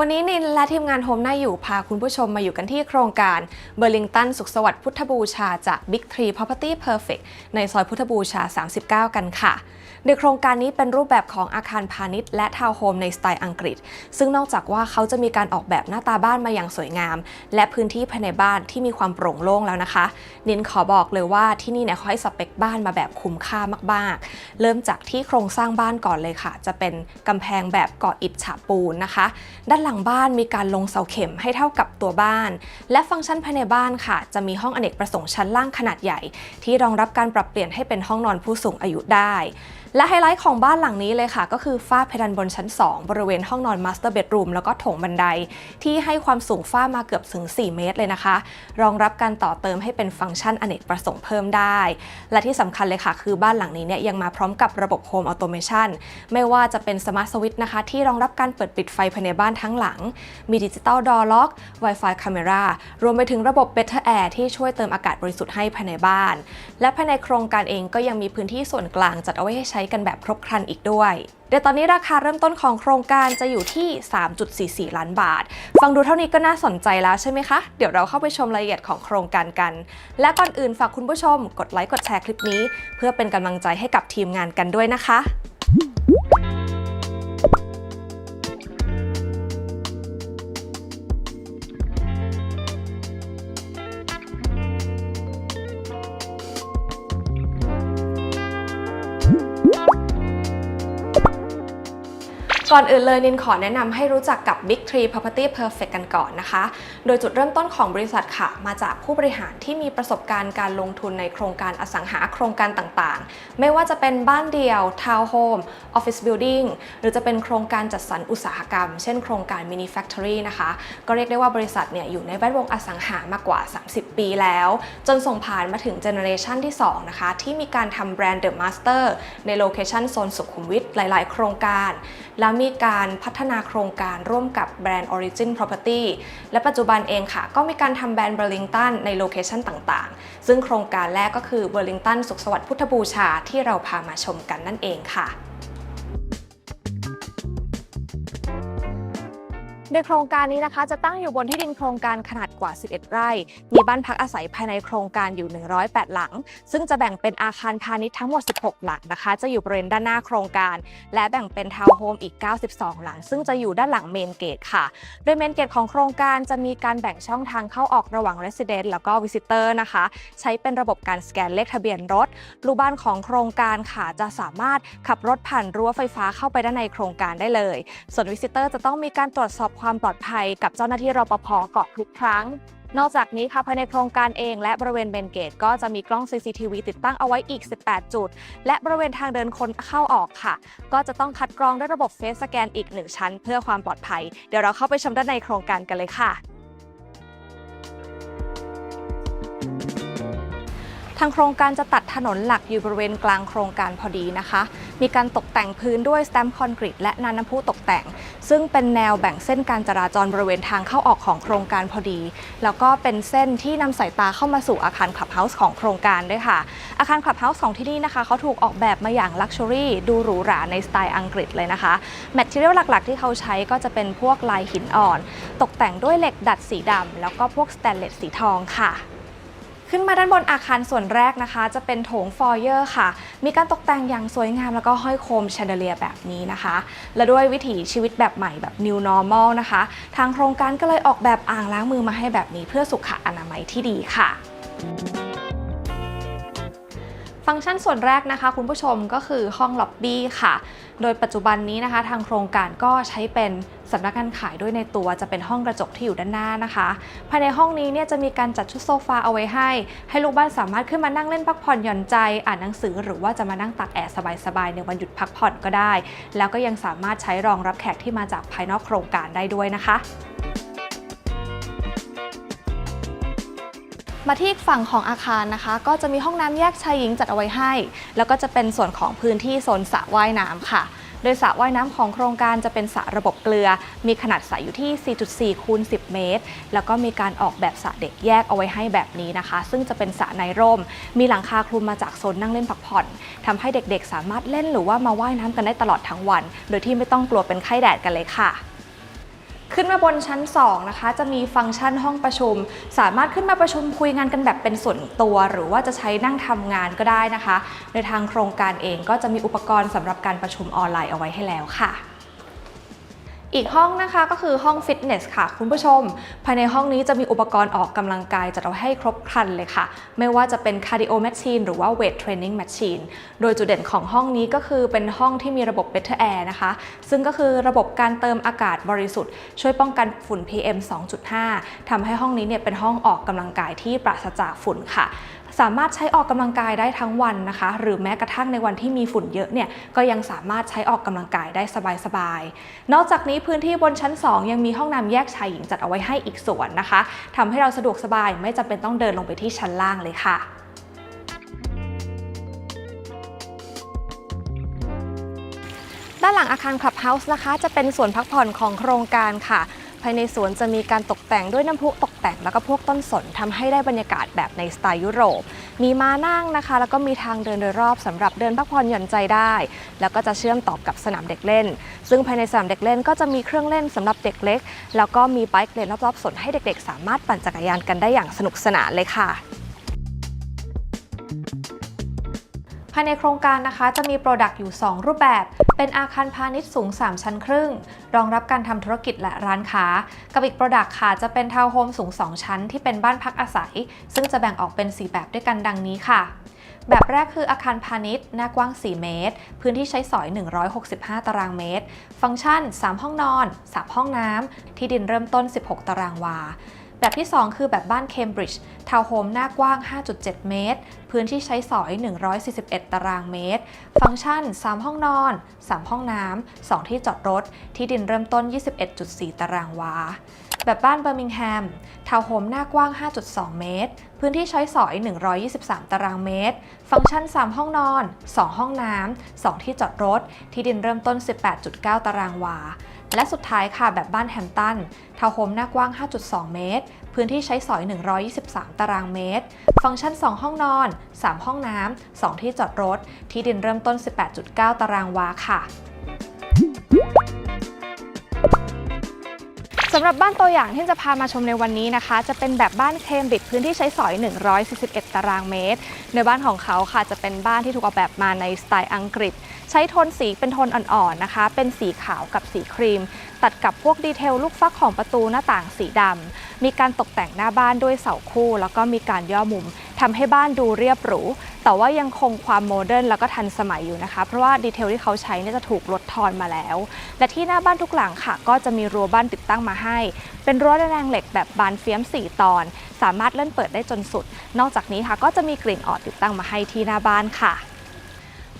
วันนี้นินและทีมงานโฮมหน้าอยู่พาคุณผู้ชมมาอยู่กันที่โครงการเบอร์ลิงตันสุขสวัสดิ์พุทธบูชาจาก Big Tree Property Perfect ในซอยพุทธบูชา 39 กันค่ะ โดยโครงการนี้เป็นรูปแบบของอาคารพาณิชย์และทาวน์โฮมในสไตล์อังกฤษ ซึ่งนอกจากว่าเขาจะมีการออกแบบหน้าตาบ้านมาอย่างสวยงาม และพื้นที่ภายในบ้านที่มีความโปร่งโล่งแล้วนะคะ นินขอบอกเลยว่าที่นี่เนี่ยเขาให้สเปคบ้านมาแบบคุ้มค่ามากๆ เริ่มจากที่โครงสร้างบ้านก่อนเลยค่ะ จะเป็นกำแพงแบบก่ออิฐฉาบปูนนะคะ ด้านหลังบ้านมีการลงเสาเข็มให้เท่ากับตัวบ้าน และฟังก์ชันภายในบ้านค่ะ จะมีห้องอเนกประสงค์ชั้นล่างขนาดใหญ่ ที่รองรับการปรับเปลี่ยนให้เป็นห้องนอนผู้สูงอายุได้และไฮไลท์ของบ้านหลังนี้เลยค่ะ ก็คือฝ้าเพดานบนชั้น 2 บริเวณห้องนอนมาสเตอร์เบดรูมแล้วก็โถงบันได ที่ให้ความสูงฝ้ามาเกือบถึง 4 เมตรเลยนะคะ รองรับการต่อเติมให้เป็นฟังก์ชันอเนกประสงค์เพิ่มได้ และที่สำคัญเลยค่ะ คือบ้านหลังนี้เนี่ยยังมาพร้อมกับระบบโฮมออโตเมชันไม่ว่าจะเป็นสมาร์ทสวิตช์นะคะ ที่รองรับการเปิดปิดไฟภายในบ้านทั้งหลัง มีดิจิตอลดอร์ล็อก Wi-Fi Camera รวมไปถึงระบบ Better Air ที่ช่วยเติมอากาศบริสุทธิ์ให้ภายในบ้าน และภายในโครงการเองก็ยังมีพื้นที่ส่วนกลางจัดเอาไว้ให้ใช้กันแบบครบครันอีกด้วยเดี๋ยวตอนนี้ราคาเริ่มต้นของโครงการจะอยู่ที่ 3.44 ล้านบาท ฟังดูเท่านี้ก็น่าสนใจแล้วใช่ไหมคะ เดี๋ยวเราเข้าไปชมรายละเอียดของโครงการกัน และก่อนอื่นฝากคุณผู้ชม กดไลค์กดแชร์คลิปนี้ เพื่อเป็นกำลังใจให้กับทีมงานกันด้วยนะคะ ก่อนอื่นเลยนินขอแนะนำให้รู้จักกับ Big Tree Property Perfect กันก่อนนะคะ โดยจุดเริ่มต้นของบริษัทค่ะ มาจากผู้บริหารที่มีประสบการณ์การลงทุนในโครงการอสังหาโครงการต่างๆ ไม่ว่าจะเป็นบ้านเดี่ยว ทาวน์โฮม ออฟฟิศบิลดิ่ง หรือจะเป็นโครงการจัดสรรอุตสาหกรรม เช่นโครงการ Mini Factory นะคะ ก็เรียกได้ว่าบริษัทเนี่ยอยู่ในแวดวงอสังหามากกว่า 30 ปีแล้ว จนส่งผ่านมาถึงเจเนอเรชันที่2นะคะที่มีการทำแบรนด์ The Master ในโลเคชันโซนสุขุมวิทหลาย ๆ โครงการแล้วมีการพัฒนาโครงการร่วมกับแบรนด์ Origin Property และปัจจุบันเองค่ะ ก็มีการทำแบรนด์ Burlington ในโลเคชันต่างๆ ซึ่งโครงการแรกก็คือ Burlington สุขสวัสดิ์พุทธบูชาที่เราพามาชมกันนั่นเองค่ะ โดยโครงการนี้นะคะจะตั้งอยู่บนที่ดินโครงการขนาดกว่า 11 ไร่ มีบ้านพักอาศัยภายในโครงการอยู่ 108 หลัง ซึ่งจะแบ่งเป็นอาคารพาณิชย์ทั้งหมด 16 หลังนะคะ จะอยู่บริเวณด้านหน้าโครงการ และแบ่งเป็นทาวน์โฮมอีก 92 หลัง ซึ่งจะอยู่ด้านหลังเมนเกตค่ะ โดยเมนเกตของโครงการจะมีการแบ่งช่องทางเข้าออกระหว่าง Resident แล้วก็ Visitor นะคะ ใช้เป็นระบบการสแกนเลขทะเบียนรถลูบ้านของโครงการค่ะจะสามารถขับรถผ่านรั้วไฟฟ้าเข้าไปด้านในโครงการได้เลย ส่วนวิสิเตอร์จะต้องมีการตรวจสอบความปลอดภัยกับเจ้าหน้าที่รปภเกาะทุกครั้ง นอกจากนี้ค่ะภายในโครงการเองและบริเวณเบนเกตก็จะมีกล้อง CCTV ติดตั้งเอาไว้อีก 18 จุด และบริเวณทางเดินคนเข้าออกค่ะ ก็จะต้องคัดกรองด้วยระบบเฟสสแกนอีกหนึ่งชั้น เพื่อความปลอดภัย เดี๋ยวเราเข้าไปชมด้านในโครงการกันเลยค่ะ ทางโครงการจะตัดถนนหลักอยู่บริเวณกลางโครงการพอดีนะคะ มีการตกแต่งพื้นด้วยสแตมป์คอนกรีตและนาน้ำพุตกแต่ง ซึ่งเป็นแนวแบ่งเส้นการจราจรบริเวณทางเข้าออกของโครงการพอดี แล้วก็เป็นเส้นที่นำสายตาเข้ามาสู่อาคารคลับเฮาส์ของโครงการด้วยค่ะ อาคารคลับเฮาส์ของที่นี่นะคะเขาถูกออกแบบมาอย่างลักชัวรี่ดูหรูหราในสไตล์อังกฤษเลยนะคะแมทเทียลหลักๆ ที่เขาใช้ก็จะเป็นพวกลายหินอ่อน ตกแต่งด้วยเหล็กดัดสีดำแล้วก็พวกสแตนเลสสีทองค่ะ ขึ้นมาด้านบนอาคารส่วนแรกนะคะ จะเป็นโถงฟอยเออร์ค่ะ มีการตกแต่งอย่างสวยงามแล้วก็ห้อยโคมแชนเดเลียแบบนี้นะคะ และด้วยวิถีชีวิตแบบใหม่แบบ New Normal นะคะ ทางโครงการก็เลยออกแบบอ่างล้างมือมาให้แบบนี้เพื่อสุขอนามัยที่ดีค่ะ ฟังก์ชันส่วนแรกนะคะ คุณผู้ชมก็คือห้องล็อบบี้ค่ะ โดยปัจจุบันนี้นะคะ ทางโครงการก็ใช้เป็นสำนักงานขายด้วยในตัวจะเป็นห้องกระจกที่อยู่ด้านหน้านะคะ ภายในห้องนี้เนี่ยจะมีการจัดชุดโซฟาเอาไว้ให้ ให้ลูกบ้านสามารถขึ้นมานั่งเล่นพักผ่อนหย่อนใจ อ่านหนังสือหรือว่าจะมานั่งตากแอร์สบายๆในวันหยุดพักผ่อนก็ได้ แล้วก็ยังสามารถใช้รองรับแขกที่มาจากภายนอกโครงการได้ด้วยนะคะ มาที่ฝั่งของอาคารนะคะ ก็จะมีห้องน้ำแยกชายหญิงจัดเอาไว้ให้ แล้วก็จะเป็นส่วนของพื้นที่โซนสระว่ายน้ำค่ะ โดยสระว่ายน้ำของโครงการจะเป็นสระระบบเกลือ มีขนาดสระอยู่ที่ 4.4คูณ10 เมตร แล้วก็มีการออกแบบสระเด็กแยกเอาไว้ให้แบบนี้นะคะ ซึ่งจะเป็นสระในร่ม มีหลังคาคลุมมาจากโซนนั่งเล่นพักผ่อนทำให้เด็กๆ สามารถเล่นหรือว่ามาว่ายน้ำกันได้ตลอดทั้งวัน โดยที่ไม่ต้องกลัวเป็นไข้แดดกันเลยค่ะ ขึ้นมาบนชั้น 2 นะคะ จะมีฟังก์ชันห้องประชุม สามารถขึ้นมาประชุมคุยงานกันแบบเป็นส่วนตัว หรือว่าจะใช้นั่งทำงานก็ได้นะคะ โดยทางโครงการเองก็จะมีอุปกรณ์สำหรับการประชุมออนไลน์เอาไว้ให้แล้วค่ะ อีกห้องนะคะก็คือห้องฟิตเนสค่ะ คุณผู้ชม ภายในห้องนี้จะมีอุปกรณ์ออกกำลังกายจัดเอาให้ครบครันเลยค่ะ ไม่ว่าจะเป็นคาร์ดิโอแมชชีนหรือว่าเวทเทรนนิ่งแมชชีนโดยจุดเด่นของห้องนี้ก็คือเป็นห้องที่มีระบบ Better Air นะคะ ซึ่งก็คือระบบการเติมอากาศบริสุทธิ์ ช่วยป้องกันฝุ่น PM 2.5ทำให้ห้องนี้เนี่ยเป็นห้องออกกำลังกายที่ปราศจากฝุ่นค่ะ สามารถใช้ออกกำลังกายได้ทั้งวันนะคะ หรือแม้กระทั่งในวันที่มีฝุ่นเยอะเนี่ยก็ยังสามารถใช้ออกกำลังกายได้สบายๆนอกจากนี้พื้นที่บนชั้น 2 ยังมีห้องน้ำแยกชายหญิงจัดเอาไว้ให้อีกส่วนนะคะทำให้เราสะดวกสบายไม่จำเป็นต้องเดินลงไปที่ชั้นล่างเลยค่ะด้านหลังอาคารคลับเฮาส์นะคะ จะเป็นส่วนพักผ่อนของโครงการค่ะ ภายในสวนจะมีการตกแต่งด้วยน้ำพุตกแต่งแล้วก็พวกต้นสนทำให้ได้บรรยากาศแบบในสไตล์ยุโรป มีม้านั่งนะคะ แล้วก็มีทางเดินโดยรอบสำหรับเดินพักผ่อนหย่อนใจได้ แล้วก็จะเชื่อมต่อกับสนามเด็กเล่น ซึ่งภายในสนามเด็กเล่นก็จะมีเครื่องเล่นสำหรับเด็กเล็ก แล้วก็มีไบค์เลนรอบๆสนให้เด็กๆ สามารถปั่นจักรยานกันได้อย่างสนุกสนานเลยค่ะายในโครงการนะคะจะมีโปรดักต์อยู่ 2 รูปแบบ เป็นอาคารพาณิชย์สูง 3 ชั้นครึ่ง รองรับการทำธุรกิจและร้านค้า กับอีกโปรดักต์ค่ะจะเป็นทาวน์โฮมสูง 2 ชั้น ที่เป็นบ้านพักอาศัย ซึ่งจะแบ่งออกเป็น 4 แบบด้วยกันดังนี้ค่ะแบบแรกคืออาคารพาณิชย์ หน้ากว้าง 4 เมตร พื้นที่ใช้สอย 165 ตารางเมตร ฟังก์ชัน 3 ห้องนอน 3 ห้องน้ำ ที่ดินเริ่มต้น 16 ตารางวา แบบที่ 2 คือแบบบ้านเคมบริดจ์ทาวน์โฮมหน้ากว้าง 5.7 เมตร พื้นที่ใช้สอย 141 ตารางเมตร ฟังก์ชัน 3 ห้องนอน 3 ห้องน้ำ 2 ที่จอดรถ ที่ดินเริ่มต้น 21.4 ตารางวา แบบบ้านเบอร์มิงแฮม ทาวน์โฮมหน้ากว้าง 5.2 เมตร พื้นที่ใช้สอย 123 ตารางเมตร ฟังก์ชัน 3 ห้องนอน 2 ห้องน้ำ 2 ที่จอดรถ ที่ดินเริ่มต้น 18.9 ตารางวา และสุดท้ายค่ะแบบบ้านแฮมตันทาวน์โฮมหน้ากว้าง 5.2 เมตร พื้นที่ใช้สอย 123 ตารางเมตร ฟังก์ชัน 2 ห้องนอน 3 ห้องน้ำ 2 ที่จอดรถ ที่ดินเริ่มต้น 18.9 ตารางวาค่ะสำหรับบ้านตัวอย่างที่จะพามาชมในวันนี้นะคะ จะเป็นแบบบ้านเคมบิดพื้นที่ใช้สอย 141 ตารางเมตร ในบ้านของเขาค่ะจะเป็นบ้านที่ถูกออกแบบมาในสไตล์อังกฤษ ใช้โทนสีเป็นโทนอ่อนๆนะคะ เป็นสีขาวกับสีครีม ตัดกับพวกดีเทลลูกฟักของประตูหน้าต่างสีดำมีการตกแต่งหน้าบ้านด้วยเสาคู่ แล้วก็มีการย่อมุมทำให้บ้านดูเรียบหรู แต่ว่ายังคงความโมเดิร์นแล้วก็ทันสมัยอยู่นะคะ เพราะว่าดีเทลที่เขาใช้เนี่ยจะถูกลดทอนมาแล้ว และที่หน้าบ้านทุกหลังค่ะ ก็จะมีรั้วบ้านติดตั้งมาให้ เป็นรั้วแนงเหล็กแบบบานเฟียม 4 ตอน สามารถเลื่อนเปิดได้จนสุด นอกจากนี้ค่ะก็จะมีกลิ่นออดติดตั้งมาให้ที่หน้าบ้านค่ะ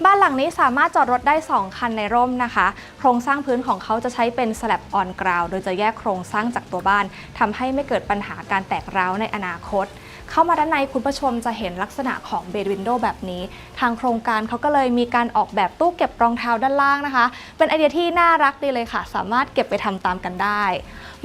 บ้านหลังนี้สามารถจอดรถได้ 2 คันในร่มนะคะ โครงสร้างพื้นของเขาจะใช้เป็นส l ลบออนกราวโดยจะแยกโครงสร้างจากตัวบ้านทำให้ไม่เกิดปัญหาการแตกร้าวในอนาคต เข้ามาด้านในคุณผู้ชมจะเห็นลักษณะของเบดวินโดว์แบบนี้ ทางโครงการเขาก็เลยมีการออกแบบตู้เก็บรองเท้าด้านล่างนะคะ เป็นไอเดียที่น่ารักดีเลยค่ะ สามารถเก็บไปทำตามกันได้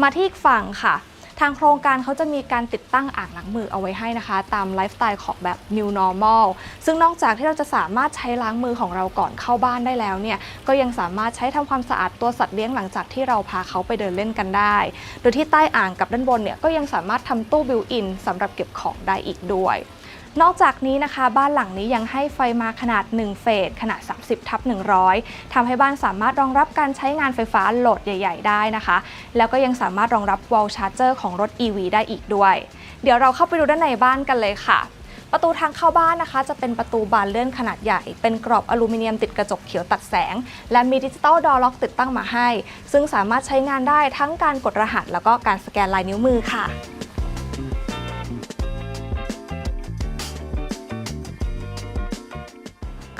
มาที่อีกฝั่งค่ะ ทางโครงการเขาจะมีการติดตั้งอ่างล้างมือเอาไว้ให้นะคะ ตามไลฟ์สไตล์ของแบบ New Normal ซึ่งนอกจากที่เราจะสามารถใช้ล้างมือของเราก่อนเข้าบ้านได้แล้วเนี่ยก็ยังสามารถใช้ทำความสะอาดตัวสัตว์เลี้ยงหลังจากที่เราพาเขาไปเดินเล่นกันได้ โดยที่ใต้อ่างกับด้านบนเนี่ยก็ยังสามารถทำตู้บิวอินสำหรับเก็บของได้อีกด้วย นอกจากนี้นะคะ บ้านหลังนี้ยังให้ไฟมาขนาด 1 เฟสขนาด 30ทับ100ทำให้บ้านสามารถรองรับการใช้งานไฟฟ้าโหลดใหญ่ ๆ ได้นะคะ แล้วก็ยังสามารถรองรับ wall charger ของรถ EV ได้อีกด้วย เดี๋ยวเราเข้าไปดูด้านในบ้านกันเลยค่ะประตูทางเข้าบ้านนะคะ จะเป็นประตูบานเลื่อนขนาดใหญ่ เป็นกรอบอลูมิเนียมติดกระจกเขียวตัดแสง และมีดิจิตอลดอล็อกติดตั้งมาให้ ซึ่งสามารถใช้งานได้ทั้งการกดรหัส แล้วก็การสแกนลายนิ้วมือค่ะ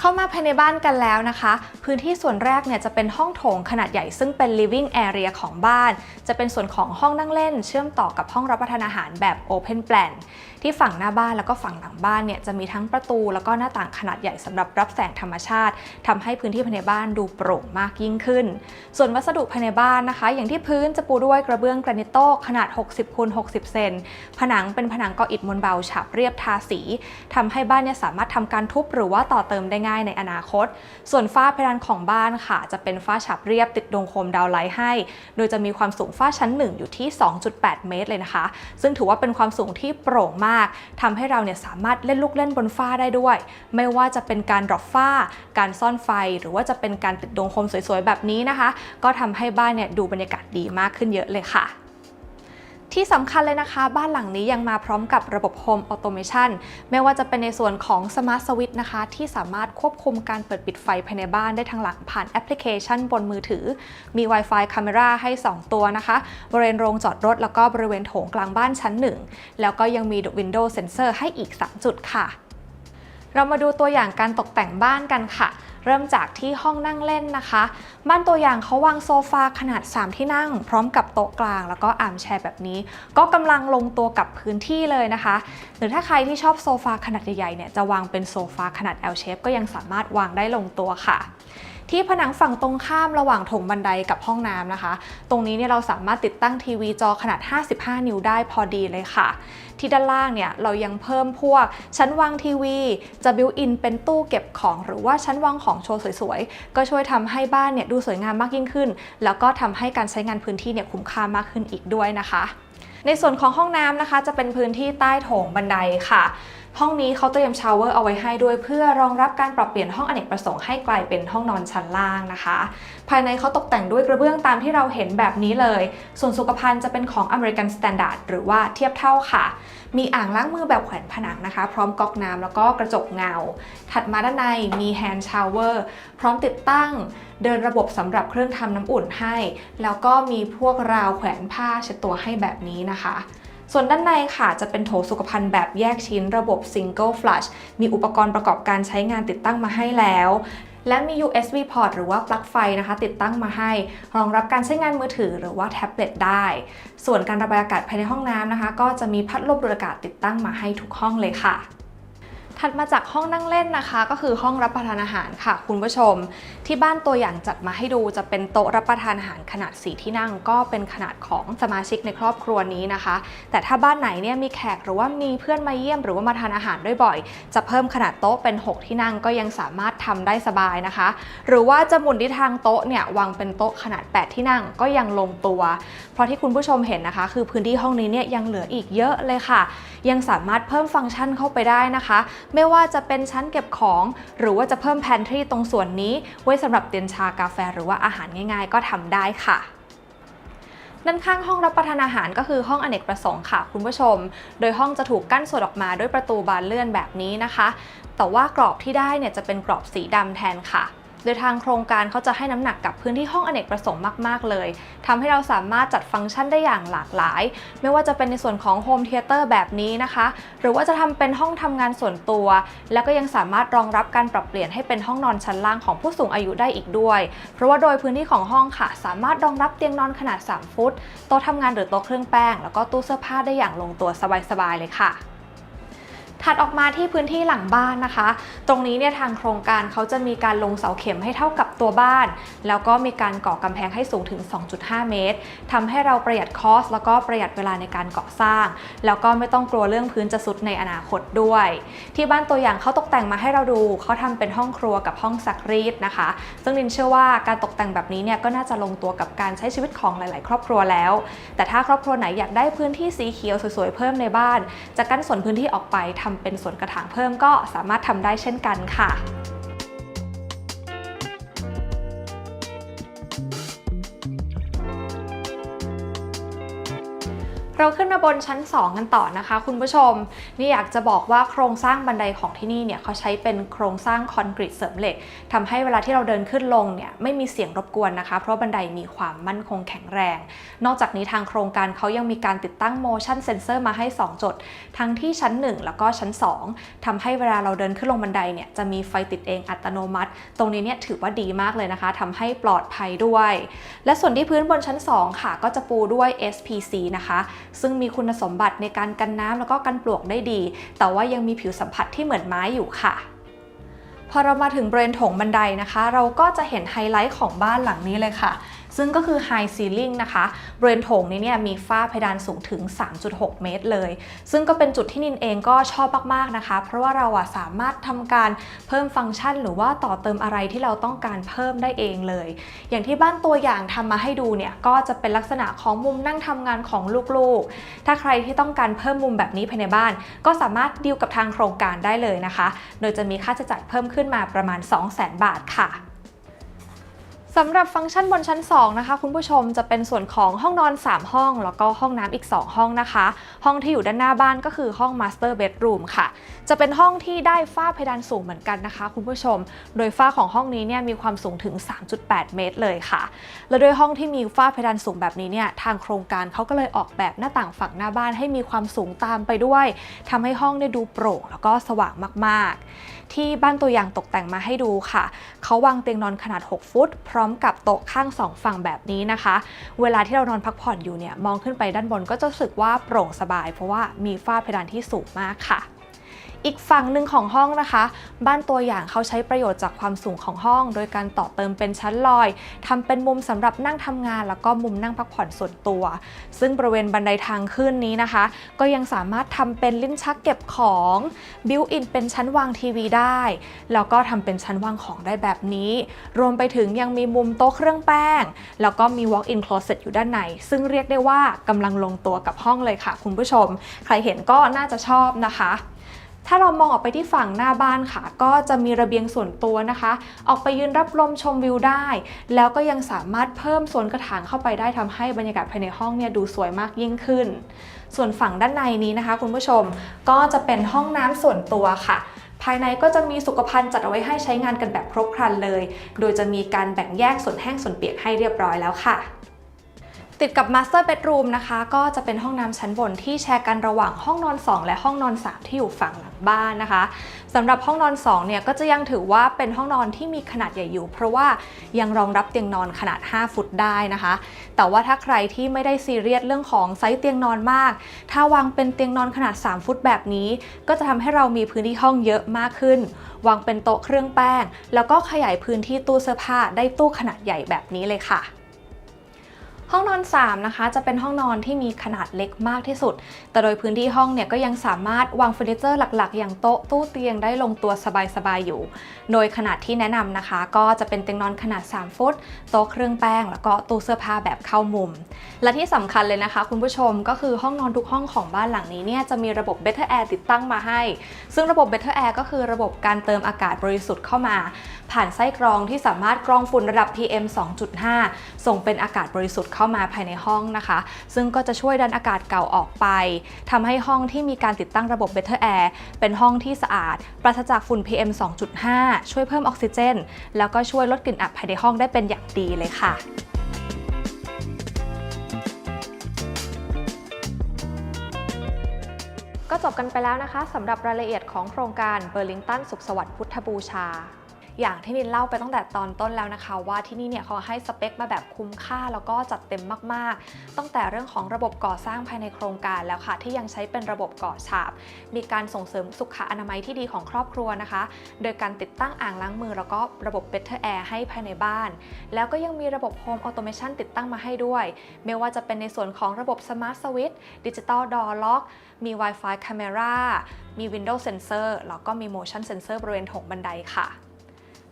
เข้ามาภายในบ้านกันแล้วนะคะ พื้นที่ส่วนแรกเนี่ยจะเป็นห้องโถงขนาดใหญ่ซึ่งเป็น living area ของบ้าน จะเป็นส่วนของห้องนั่งเล่น เชื่อมต่อกับห้องรับประทานอาหารแบบ open plan ที่ฝั่งหน้าบ้านแล้วก็ฝั่งหลังบ้านเนี่ยจะมีทั้งประตูแล้วก็หน้าต่างขนาดใหญ่สำหรับรับแสงธรรมชาติทำให้พื้นที่ภายในบ้านดูโปร่งมากยิ่งขึ้น ส่วนวัสดุภายในบ้านนะคะ อย่างที่พื้นจะปูด้วยกระเบื้องกรนิโตขนาด 60คูณ60 เซน ผนังเป็นผนังก่ออิฐมวลเบาฉาบเรียบทาสีทำให้บ้านเนี่ยสามารถทำการทุบหรือว่าต่อเติมได้ง่ายง่ายในอนาคต ส่วนฝ้าเพดานของบ้านค่ะ จะเป็นฝ้าฉาบเรียบติดดวงโคมดาวไลท์ให้ โดยจะมีความสูงฝ้าชั้น 1 อยู่ที่ 2.8 เมตรเลยนะคะ ซึ่งถือว่าเป็นความสูงที่โปร่งมากทำให้เราเนี่ยสามารถเล่นลูกเล่นบนฝ้าได้ด้วย ไม่ว่าจะเป็นการดรอปฝ้า การซ่อนไฟ หรือว่าจะเป็นการติดดวงโคมสวยๆแบบนี้นะคะ ก็ทำให้บ้านเนี่ยดูบรรยากาศดีมากขึ้นเยอะเลยค่ะ ที่สำคัญเลยนะคะ บ้านหลังนี้ยังมาพร้อมกับระบบ Home Automation ไม่ว่าจะเป็นในส่วนของ Smart Switch นะคะ ที่สามารถควบคุมการเปิดปิดไฟภายในบ้านได้ทางหลังผ่านแอปพลิเคชันบนมือถือ มี Wi-Fi Camera ให้ 2 ตัวนะคะ บริเวณโรงจอดรถ แล้วก็บริเวณโถงกลางบ้านชั้น 1 แล้วก็ยังมี Windows Sensor ให้อีก 3 จุดค่ะ เรามาดูตัวอย่างการตกแต่งบ้านกันค่ะ เริ่มจากที่ห้องนั่งเล่นนะคะ บ้านตัวอย่างเขาวางโซฟาขนาด 3 ที่นั่ง พร้อมกับโต๊ะกลาง แล้วก็อาร์มแชร์แบบนี้ ก็กำลังลงตัวกับพื้นที่เลยนะคะ หรือถ้าใครที่ชอบโซฟาขนาดใหญ่ๆเนี่ยจะวางเป็นโซฟาขนาด L shape ก็ยังสามารถวางได้ลงตัวค่ะ ที่ผนังฝั่งตรงข้ามระหว่างโถงบันไดกับห้องน้ำนะคะ ตรงนี้เนี่ยเราสามารถติดตั้งทีวีจอขนาด 55 นิ้วได้พอดีเลยค่ะ ที่ด้านล่างเนี่ยเรายังเพิ่มพวกชั้นวางทีวีจะบิวอินเป็นตู้เก็บของ หรือว่าชั้นวางของโชว์สวยๆ ก็ช่วยทำให้บ้านเนี่ยดูสวยงามมากยิ่งขึ้น แล้วก็ทำให้การใช้งานพื้นที่เนี่ยคุ้มค่ามากขึ้นอีกด้วยนะคะ ในส่วนของห้องน้ำนะคะ จะเป็นพื้นที่ใต้โถงบันไดค่ะ ห้องนี้เขาเตรียมชาวเวอร์เอาไว้ให้ด้วยเพื่อรองรับการปรับเปลี่ยนห้องอเนกประสงค์ให้กลายเป็นห้องนอนชั้นล่างนะคะ ภายในเขาตกแต่งด้วยกระเบื้องตามที่เราเห็นแบบนี้เลย ส่วนสุขภัณฑ์จะเป็นของ American Standard หรือว่าเทียบเท่าค่ะ มีอ่างล้างมือแบบแขวนผนังนะคะ พร้อมก๊อกน้ำแล้วก็กระจกเงา ถัดมาด้านในมีแฮนด์ชาวเวอร์พร้อมติดตั้งเดินระบบสำหรับเครื่องทำน้ำอุ่นให้ แล้วก็มีพวกราวแขวนผ้าเช็ดตัวให้แบบนี้นะคะ ส่วนด้านในค่ะจะเป็นโถสุขภัณฑ์แบบแยกชิ้นระบบ Single Flush มีอุปกรณ์ประกอบการใช้งานติดตั้งมาให้แล้วและมี USB port หรือว่าปลั๊กไฟนะคะ ติดตั้งมาให้ รองรับการใช้งานมือถือหรือว่าแท็บเล็ตได้ ส่วนการระบายอากาศภายในห้องน้ำนะคะ ก็จะมีพัดลมดูดอากาศติดตั้งมาให้ทุกห้องเลยค่ะ ถัดมาจากห้องนั่งเล่นนะคะ ก็คือห้องรับประทานอาหารค่ะคุณผู้ชม ที่บ้านตัวอย่างจัดมาให้ดูจะเป็นโต๊ะรับประทานอาหารขนาด 4 ที่นั่ง ก็เป็นขนาดของสมาชิกในครอบครัวนี้นะคะ แต่ถ้าบ้านไหนเนี่ยมีแขกหรือว่ามีเพื่อนมาเยี่ยมหรือว่ามาทานอาหารด้วยบ่อย จะเพิ่มขนาดโต๊ะเป็น 6 ที่นั่งก็ยังสามารถทำได้สบายนะคะ หรือว่าจะหมุนทิศทางโต๊ะเนี่ยวางเป็นโต๊ะขนาด 8 ที่นั่งก็ยังลงตัว เพราะที่คุณผู้ชมเห็นนะคะ คือพื้นที่ห้องนี้เนี่ยยังเหลืออีกเยอะเลยค่ะ ยังสามารถเพิ่มฟังก์ชันเข้าไปได้นะคะไม่ว่าจะเป็นชั้นเก็บของ หรือว่าจะเพิ่มแพนทรีตรงส่วนนี้ ไว้สำหรับเตียนชากาแฟหรือว่าอาหารง่ายๆ ก็ทำได้ค่ะด้านข้างห้องรับประทานอาหารก็คือห้องอเนกประสงค์ค่ะคุณผู้ชม โดยห้องจะถูกกั้นส่วนออกมาด้วยประตูบานเลื่อนแบบนี้นะคะ แต่ว่ากรอบที่ได้เนี่ยจะเป็นกรอบสีดำแทนค่ะ โดยทางโครงการเขาจะให้น้ำหนักกับพื้นที่ห้องอเนกประสงค์มาก ๆ เลยทำให้เราสามารถจัดฟังก์ชันได้อย่างหลากหลาย ไม่ว่าจะเป็นในส่วนของโฮมเทเตอร์แบบนี้นะคะ หรือว่าจะทำเป็นห้องทำงานส่วนตัว แล้วก็ยังสามารถรองรับการปรับเปลี่ยนให้เป็นห้องนอนชั้นล่างของผู้สูงอายุได้อีกด้วย เพราะว่าโดยพื้นที่ของห้องค่ะ สามารถรองรับเตียงนอนขนาด 3 ฟุต โต๊ะทำงานหรือโต๊ะเครื่องแป้ง แล้วก็ตู้เสื้อผ้าได้อย่างลงตัวสบายๆเลยค่ะ ถัดออกมาที่พื้นที่หลังบ้านนะคะ ตรงนี้เนี่ยทางโครงการเขาจะมีการลงเสาเข็มให้เท่ากับตัวบ้าน แล้วก็มีการก่อกำแพงให้สูงถึง 2.5 เมตรทำให้เราประหยัดคอสแล้วก็ประหยัดเวลาในการก่อสร้าง แล้วก็ไม่ต้องกลัวเรื่องพื้นจะสุดในอนาคตด้วย ที่บ้านตัวอย่างเขาตกแต่งมาให้เราดูเขาทำเป็นห้องครัวกับห้องซักรีดนะคะ ซึ่งลินเชื่อว่าการตกแต่งแบบนี้เนี่ยก็น่าจะลงตัวกับการใช้ชีวิตของหลาย ๆ ครอบครัวแล้ว แต่ถ้าครอบครัวไหนอยากได้พื้นที่สีเขียวสวย ๆ เพิ่มในบ้านจะกั้นส่วนพื้นที่ออกไปทำเป็นสวนกระถางเพิ่มก็สามารถทำได้เช่นกันค่ะ เราขึ้นมาบนชั้น 2 กันต่อนะคะ คุณผู้ชม นี่อยากจะบอกว่าโครงสร้างบันไดของที่นี่เนี่ยเขาใช้เป็นโครงสร้างคอนกรีตเสริมเหล็กทำให้เวลาที่เราเดินขึ้นลงเนี่ยไม่มีเสียงรบกวนนะคะ เพราะบันไดมีความมั่นคงแข็งแรง นอกจากนี้ทางโครงการเขายังมีการติดตั้ง motion sensor มาให้ 2 จุด ทั้งที่ชั้น 1 แล้วก็ชั้น 2ทำให้เวลาเราเดินขึ้นลงบันไดเนี่ยจะมีไฟติดเองอัตโนมัติ ตรงนี้เนี่ยถือว่าดีมากเลยนะคะทำให้ปลอดภัยด้วย และส่วนที่พื้นบนชั้น 2 ค่ะ ก็จะปูด้วย SPC นะคะซึ่งมีคุณสมบัติในการกันน้ำแล้วก็กันปลวกได้ดี แต่ว่ายังมีผิวสัมผัสที่เหมือนไม้อยู่ค่ะพอเรามาถึงบริเวณโถงบันไดนะคะ เราก็จะเห็นไฮไลท์ของบ้านหลังนี้เลยค่ะ ซึ่งก็คือ High Ceiling นะคะบริเวณโถงนี้เนี่ยมีฝ้าเพดานสูงถึง 3.6 เมตรเลย ซึ่งก็เป็นจุดที่นินเองก็ชอบมากๆนะคะ เพราะว่าเราอะสามารถทำการเพิ่มฟังก์ชัน หรือว่าต่อเติมอะไรที่เราต้องการเพิ่มได้เองเลย อย่างที่บ้านตัวอย่างทำมาให้ดูเนี่ยก็จะเป็นลักษณะของมุมนั่งทำงานของลูกๆ ถ้าใครที่ต้องการเพิ่มมุมแบบนี้ภายในบ้าน ก็สามารถดีลกับทางโครงการได้เลยนะคะ โดยจะมีค่าใช้จ่ายเพิ่มขึ้นมาประมาณ 200,000 บาทค่ะ สำหรับฟังก์ชันบนชั้น 2 นะคะ คุณผู้ชมจะเป็นส่วนของห้องนอน 3 ห้อง แล้วก็ห้องน้ำอีก 2 ห้องนะคะ ห้องที่อยู่ด้านหน้าบ้านก็คือห้อง Master Bedroom ค่ะ จะเป็นห้องที่ได้ฝ้าเพดานสูงเหมือนกันนะคะ คุณผู้ชม โดยฝ้าของห้องนี้เนี่ยมีความสูงถึง 3.8 เมตรเลยค่ะ และด้วยห้องที่มีฝ้าเพดานสูงแบบนี้เนี่ยทางโครงการเขาก็เลยออกแบบหน้าต่างฝั่งหน้าบ้านให้มีความสูงตามไปด้วยทำให้ห้องเนี่ยดูโปร่งแล้วก็สว่างมากๆที่บ้านตัวอย่างตกแต่งมาให้ดูค่ะ เขาวางเตียงนอนขนาด 6 ฟุต พร้อมกับโต๊ะข้าง 2 ฝั่งแบบนี้นะคะ เวลาที่เรานอนพักผ่อนอยู่เนี่ยมองขึ้นไปด้านบนก็จะรู้สึกว่าโปร่งสบาย เพราะว่ามีฝ้าเพดานที่สูงมากค่ะ อีกฝั่งหนึ่งของห้องนะคะ บ้านตัวอย่างเขาใช้ประโยชน์จากความสูงของห้อง โดยการต่อเติมเป็นชั้นลอยทำเป็นมุมสำหรับนั่งทำงาน แล้วก็มุมนั่งพักผ่อนส่วนตัว ซึ่งบริเวณบันไดทางขึ้นนี้นะคะ ก็ยังสามารถทำเป็นลิ้นชักเก็บของบิวอินเป็นชั้นวางทีวีได้ แล้วก็ทำเป็นชั้นวางของได้แบบนี้ รวมไปถึงยังมีมุมโต๊ะเครื่องแป้ง แล้วก็มี walk-in closet อยู่ด้านใน ซึ่งเรียกได้ว่ากำลังลงตัวกับห้องเลยค่ะ คุณผู้ชม ใครเห็นก็น่าจะชอบนะคะ ถ้าเรามองออกไปที่ฝั่งหน้าบ้านค่ะ ก็จะมีระเบียงส่วนตัวนะคะ ออกไปยืนรับลมชมวิวได้ แล้วก็ยังสามารถเพิ่มโซนกระถางเข้าไปได้ทำให้บรรยากาศภายในห้องเนี่ยดูสวยมากยิ่งขึ้น ส่วนฝั่งด้านในนี้นะคะ คุณผู้ชมก็จะเป็นห้องน้ำส่วนตัวค่ะภายในก็จะมีสุขภัณฑ์จัดเอาไว้ให้ใช้งานกันแบบครบครันเลย โดยจะมีการแบ่งแยกส่วนแห้งส่วนเปียกให้เรียบร้อยแล้วค่ะ ติดกับ Master Bedroom นะคะ ก็จะเป็นห้องน้ำชั้นบนที่แชร์กันระหว่างห้องนอน 2 และห้องนอน 3 ที่อยู่ฝั่งหลังบ้านนะคะสำหรับห้องนอน 2 เนี่ย ก็จะยังถือว่าเป็นห้องนอนที่มีขนาดใหญ่อยู่ เพราะว่ายังรองรับเตียงนอนขนาด 5 ฟุตได้นะคะ แต่ว่าถ้าใครที่ไม่ได้ซีเรียสเรื่องของไซส์เตียงนอนมาก ถ้าวางเป็นเตียงนอนขนาด 3 ฟุตแบบนี้ ก็จะทำให้เรามีพื้นที่ห้องเยอะมากขึ้น วางเป็นโต๊ะเครื่องแป้ง แล้วก็ขยายพื้นที่ตู้เสื้อผ้าได้ตู้ขนาดใหญ่แบบนี้เลยค่ะ ห้องนอน 3 นะคะ จะเป็นห้องนอนที่มีขนาดเล็กมากที่สุด แต่โดยพื้นที่ห้องเนี่ยก็ยังสามารถวางเฟอร์นิเจอร์หลักๆ อย่างโต๊ะตู้เตียงได้ลงตัวสบายๆอยู่ โดยขนาดที่แนะนำนะคะ ก็จะเป็นเตียงนอนขนาด 3 ฟุต โต๊ะเครื่องแป้ง แล้วก็ตู้เสื้อผ้าแบบเข้ามุม และที่สำคัญเลยนะคะ คุณผู้ชมก็คือห้องนอนทุกห้องของบ้านหลังนี้เนี่ยจะมีระบบ Better Air ติดตั้งมาให้ ซึ่งระบบ Better Air ก็คือระบบการเติมอากาศบริสุทธิ์เข้ามา ผ่านไส้กรองที่สามารถกรองฝุ่นระดับ PM 2.5 ส่งเป็นอากาศบริสุทธิ์เข้ามาภายในห้องนะคะ ซึ่งก็จะช่วยดันอากาศเก่าออกไปทำให้ห้องที่มีการติดตั้งระบบ Better Air เป็นห้องที่สะอาด ปราศจากฝุ่น PM 2.5 ช่วยเพิ่มออกซิเจน แล้วก็ช่วยลดกลิ่นอับภายในห้องได้เป็นอย่างดีเลยค่ะก็จบกันไปแล้วนะคะสำหรับรายละเอียดของโครงการเบอร์ลิงตันสุขสวัสดิ์พุทธบูชา อย่างที่นินเล่าไปตั้งแต่ตอนต้นแล้วนะคะ ว่าที่นี่เนี่ยเขาให้สเปคมาแบบคุ้มค่าแล้วก็จัดเต็มมากๆ ตั้งแต่เรื่องของระบบก่อสร้างภายในโครงการแล้วค่ะ ที่ยังใช้เป็นระบบก่อฉาบ มีการส่งเสริมสุขอนามัยที่ดีของครอบครัวนะคะ โดยการติดตั้งอ่างล้างมือ แล้วก็ระบบ Better Air ให้ภายในบ้าน แล้วก็ยังมีระบบ Home Automation ติดตั้งมาให้ด้วย ไม่ว่าจะเป็นในส่วนของระบบ Smart Switch Digital Door Lock มี Wi-Fi Camera มี Windows Sensor แล้วก็มี Motion Sensor บริเวณถงบันไดค่ะ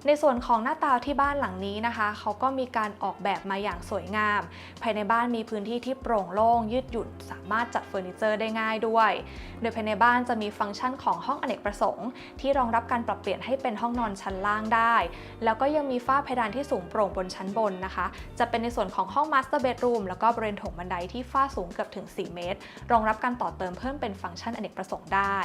ในส่วนของหน้าตาที่บ้านหลังนี้นะคะเขาก็มีการออกแบบมาอย่างสวยงาม ภายในบ้านมีพื้นที่ที่โปร่งโล่งยืดหยุ่นสามารถจัดเฟอร์นิเจอร์ได้ง่ายด้วย โดยภายในบ้านจะมีฟังก์ชันของห้องอเนกประสงค์ ที่รองรับการปรับเปลี่ยนให้เป็นห้องนอนชั้นล่างได้ แล้วก็ยังมีฝ้าเพดานที่สูงโปร่งบนชั้นบนนะคะ จะเป็นในส่วนของห้อง Master Bedroom แล้วก็บริเวณถงบันไดที่ฝ้าสูงเกือบถึง 4 เมตร รองรับการต่อเติมเพิ่มเป็นฟังก์ชันอเนกประสงค์ได้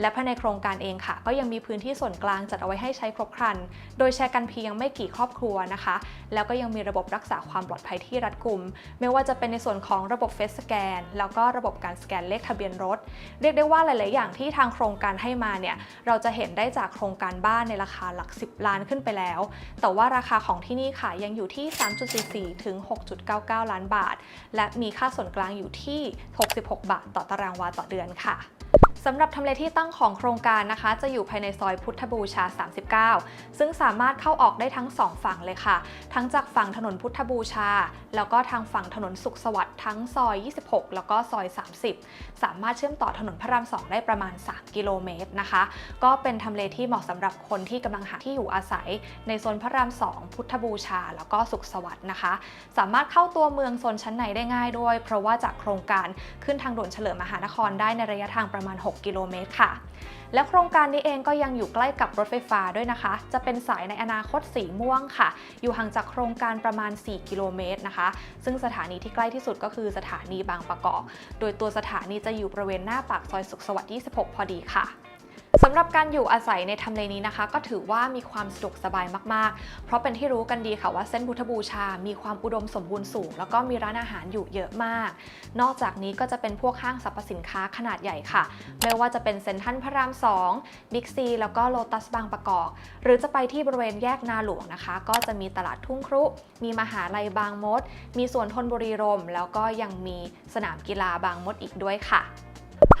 และภายในโครงการเองค่ะ ก็ยังมีพื้นที่ส่วนกลางจัดเอาไว้ให้ใช้ครบครันโดยแชร์กันเพียงไม่กี่ครอบครัวนะคะ แล้วก็ยังมีระบบรักษาความปลอดภัยที่รัดกุม ไม่ว่าจะเป็นในส่วนของระบบเฟสสแกน แล้วก็ระบบการสแกนเลขทะเบียนรถ เรียกได้ว่าหลาย ๆ อย่างที่ทางโครงการให้มาเนี่ย เราจะเห็นได้จากโครงการบ้านในราคาหลัก 10 ล้านขึ้นไปแล้ว แต่ว่าราคาของที่นี่ค่ะยังอยู่ที่ 3.44 ถึง 6.99 ล้านบาท และมีค่าส่วนกลางอยู่ที่ 66 บาท ต่อตารางวาต่อเดือนค่ะสำหรับทำเลที่ตั้งของโครงการนะคะ จะอยู่ภายในซอยพุทธบูชา 39 ซึ่งสาามารถเข้าออกได้ทั้ง 2 ฝั่งเลยค่ะ ทั้งจากฝั่งถนนพุทธบูชา แล้วก็ทางฝั่งถนนสุขสวัสดิ์ทั้งซอย 26 แล้วก็ซอย 30 สามารถเชื่อมต่อถนนพระราม 2 ได้ประมาณ 3 กิโลเมตรนะคะ ก็เป็นทำเลที่เหมาะสำหรับคนที่กำลังหาที่อยู่อาศัย ในโซนพระราม 2 พุทธบูชา แล้วก็สุขสวัสดิ์นะคะ สามารถเข้าตัวเมืองโซนชั้นในได้ง่ายด้วย เพราะว่าจากโครงการขึ้นทางด่วนเฉลิมมหานครได้ในระยะทางประมาณ 6 กิโลเมตรค่ะ และโครงการนี้เองก็ยังอยู่ใกล้กับรถไฟฟ้าด้วยนะคะ จะเป็นสายในอนาคตสีม่วงค่ะ อยู่ห่างจากโครงการประมาณ 4 กิโลเมตรนะคะ ซึ่งสถานีที่ใกล้ที่สุดก็คือสถานีบางประกอบ โดยตัวสถานีจะอยู่บริเวณหน้าปากซอยสุขสวัสดิ์ 26 พอดีค่ะ สำหรับการอยู่อาศัยในทำเลนี้นะคะ ก็ถือว่ามีความสะดวกสบายมากๆ เพราะเป็นที่รู้กันดีค่ะว่าเส้นพุทธบูชา มีความอุดมสมบูรณ์สูง แล้วก็มีร้านอาหารอยู่เยอะมาก นอกจากนี้ก็จะเป็นพวกห้างสรรพสินค้าขนาดใหญ่ค่ะ ไม่ว่าจะเป็นเซ็นทรัลพระราม2บิ๊กซีแล้วก็โลตัสบางประกอบ หรือจะไปที่บริเวณแยกนาหลวงนะคะ ก็จะมีตลาดทุ่งครุ มีมหาลัยบางมด มีสวนทนบุรีรม แล้วก็ยังมีสนามกีฬาบางมดอีกด้วยค่ะ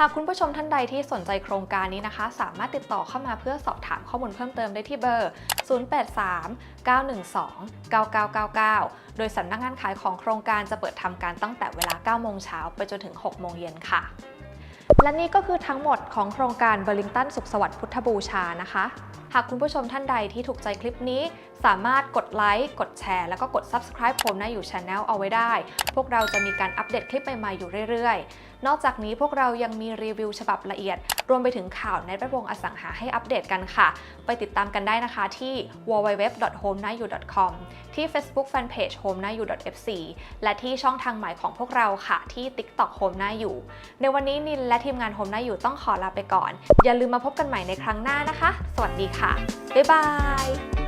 หากคุณผู้ชมท่านใดที่สนใจโครงการนี้นะคะ สามารถติดต่อเข้ามาเพื่อสอบถามข้อมูลเพิ่มเติมได้ที่เบอร์ 083-912-9999 โดยสำนักงานขายของโครงการจะเปิดทำการตั้งแต่เวลา 9 โมงเช้าไปจนถึง 6 โมงเย็นค่ะ และนี่ก็คือทั้งหมดของโครงการเบอร์ลิงตันสุขสวัสดิ์พุทธบูชานะคะ หากคุณผู้ชมท่านใดที่ถูกใจคลิปนี้ สามารถกดไลค์ กดแชร์ แล้วก็กด Subscribe ผมนะอยู่ช anel เอาไว้ได้ พวกเราจะมีการอัปเดตคลิปใหม่ๆอยู่เรื่อยๆ นอกจากนี้พวกเรายังมีรีวิวฉบับละเอียด รวมไปถึงข่าวในแวดวงอสังหาให้อัปเดตกันค่ะ ไปติดตามกันได้นะคะที่ www.homenayu.com ที่ Facebook Fanpage home nayu fc และที่ช่องทางใหม่ของพวกเราค่ะที่ TikTok home nayu ในวันนี้นินและทีมงาน home nayu ต้องขอลาไปก่อน อย่าลืมมาพบกันใหม่ในครั้งหน้านะคะ สวัสดีค่ะ บ๊ายบาย